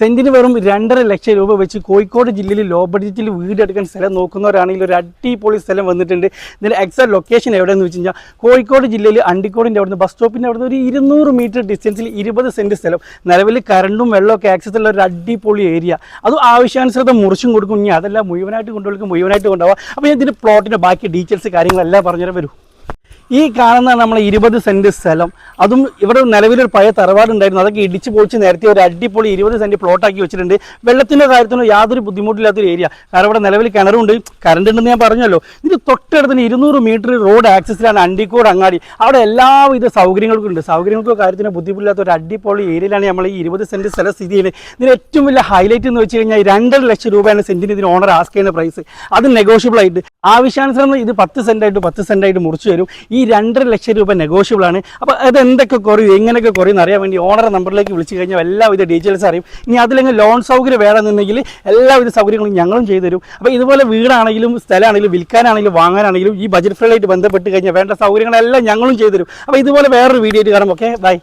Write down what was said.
സെന്റിന് വെറും രണ്ടര ലക്ഷം രൂപ വെച്ച് കോഴിക്കോട് ജില്ലയിൽ ലോ ബഡ്ജറ്റിൽ വീടെടുക്കാൻ സ്ഥലം നോക്കുന്നവരാണെങ്കിൽ ഒരു അടിപൊളി സ്ഥലം വന്നിട്ടുണ്ട്. ഇതിന്റെ എക്സാക്ട് ലൊക്കേഷൻ എവിടെയെന്ന് വെച്ച് കഴിഞ്ഞാൽ കോഴിക്കോട് ജില്ലയിൽ അണ്ടിക്കോടിന്റെ അവിടുന്ന് ബസ് സ്റ്റോപ്പിന്റെ അവിടുന്ന് ഒരു ഇരുന്നൂറ് മീറ്റർ ഡിസ്റ്റൻസിൽ ഇരുപത് സെന്റ് സ്ഥലം. നിലവിൽ കറണ്ടും വെള്ളമൊക്കെ ആക്സസ് ഉള്ള ഒരു അടിപൊളി ഏരിയ അത് ആവശ്യാനുസൃതം മുറിച്ചും കൊടുക്കും. ഇനി അതെല്ലാം മുഴുവനായിട്ട് കൊണ്ടുപോയി മുഴുവനായിട്ട് കൊണ്ടുപോകാം അപ്പോൾ ഞാൻ ഇതിന്റെ പ്ലോട്ടിന്റെ ബാക്കി ഡീറ്റെയിൽസ് കാര്യങ്ങളെല്ലാം പറഞ്ഞുതരാൻ വരും. ഈ കാണുന്ന നമ്മളെ ഇരുപത് സെന്റ് സ്ഥലം അതും ഇവിടെ നിലവിലൊരു പഴയ തറവാടുണ്ടായിരുന്നു. അതൊക്കെ ഇടിച്ച് പൊളിച്ച് നേരത്തെ ഒരു അടിപൊളി ഇരുപത് സെന്റ് പ്ലോട്ടാക്കി വെച്ചിട്ടുണ്ട്. വെള്ളത്തിന്റെ കാര്യത്തിനും യാതൊരു ബുദ്ധിമുട്ടില്ലാത്തൊരു ഏരിയ കാരണം ഇവിടെ നിലവിൽ കിണറുണ്ട് കറണ്ട് ഉണ്ടെന്ന് ഞാൻ പറഞ്ഞല്ലോ. ഇത് തൊട്ടടുത്തിന് ഇരുന്നൂറ് മീറ്റർ റോഡ് ആക്സസിലാണ് അണ്ടിക്കോട് അങ്ങാടി. അവിടെ എല്ലാവിധ സൗകര്യങ്ങൾക്കും ഉണ്ട്. സൗകര്യങ്ങൾക്കോ കാര്യത്തിനോ ബുദ്ധിമുട്ടില്ലാത്ത ഒരു അടിപൊളി ഏരിയയിലാണ് നമ്മൾ ഈ ഇരുപത് സെന്റ് സ്ഥലം സ്ഥിതി ചെയ്യുന്നത്. ഇതിന് ഏറ്റവും വലിയ ഹൈലൈറ്റ് എന്ന് വെച്ച് കഴിഞ്ഞാൽ രണ്ടര ലക്ഷം രൂപയാണ് സെന്റിന് ഇതിന് ഓണർ ആസ്ക് ചെയ്യുന്ന പ്രൈസ് അത് നെഗോഷ്യബിൾ ആയിട്ട്. ആവശ്യാനുസരണം ഇത് പത്ത് സെന്റ് ആയിട്ട് പത്ത് സെന്റ് ആയിട്ട് മുറിച്ചു തരും. ഈ രണ്ടര ലക്ഷം രൂപ നെഗോഷ്യബിൾ ആണ്. അപ്പോൾ അത് എന്തൊക്കെ കുറയും എങ്ങനെയൊക്കെ കുറയും അറിയാൻ വേണ്ടി ഓണർ നമ്പറിലേക്ക് വിളിച്ചു കഴിഞ്ഞാൽ എല്ലാവിധ ഡീറ്റെയിൽസ് അറിയും. ഇനി അതിലെങ്കിൽ ലോൺ സൗകര്യം വേണമെന്നുണ്ടെങ്കിൽ എല്ലാവിധ സൗകര്യങ്ങളും ഞങ്ങളും ചെയ്തു തരും അപ്പോൾ ഇതുപോലെ വീടാണെങ്കിലും സ്ഥലമാണെങ്കിലും വിൽക്കാനാണെങ്കിലും വാങ്ങാനാണെങ്കിലും ഈ ബജറ്റ് ഫ്രൈലായിട്ട് ബന്ധപ്പെട്ട് കഴിഞ്ഞാൽ വേണ്ട സൗകര്യങ്ങളെല്ലാം ഞങ്ങളും ചെയ്തു തരും അപ്പോൾ ഇതുപോലെ വേറൊരു വീഡിയോ ആയിട്ട് കാണാം ഓക്കെ ബൈ